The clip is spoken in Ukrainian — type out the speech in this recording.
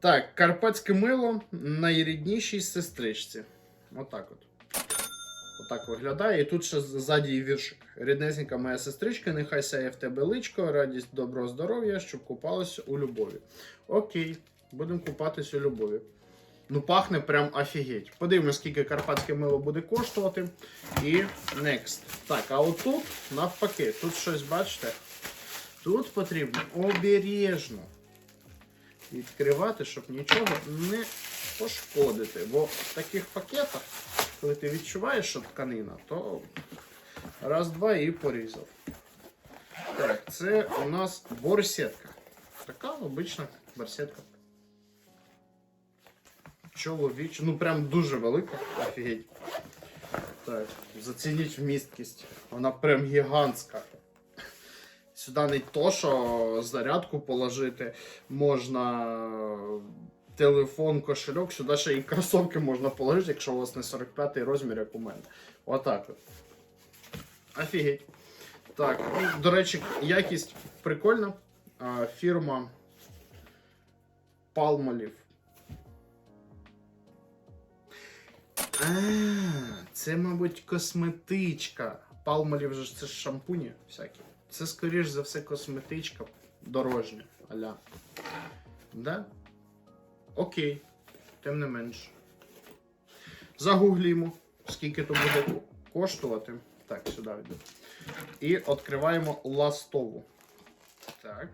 Так, карпатське мило найріднішій сестричці. Отак от. Отак виглядає. І тут ще ззаді віршик. Ріднесенька моя сестричка, нехай сяє в тебе личко, радість, добро, здоров'я, щоб купалась у любові. Окей, будемо купатись у любові. Ну, пахне прям офігеть. Подивимось, скільки карпатське мило буде коштувати. І next. Так, а отут навпаки, тут щось бачите. Тут потрібно обережно відкривати, щоб нічого не пошкодити. Бо в таких пакетах, коли ти відчуваєш, що тканина, то раз-два і порізав. Так, це у нас борсетка. Така обична борсетка. Чоловіч, ну прям дуже велика, офігеть. Так, зацініть вмісткість. Вона прям гігантська. Сюди не то, що зарядку положити, можна телефон, кошельок, сюди ще і кросовки можна положити, якщо у вас не 45 розмір, як у мене. Отак от. Офігеть. Так, ну, до речі, якість прикольна. Фірма Palmolive. А, це, мабуть, косметичка. Palmolive же це ж шампуні всякі. Це, скоріш за все, косметичка дорожня. Аля. Да? Окей. Тим не менш. Загуглімо, скільки то буде коштувати. Так, сюди йду. І відкриваємо ластову. Так.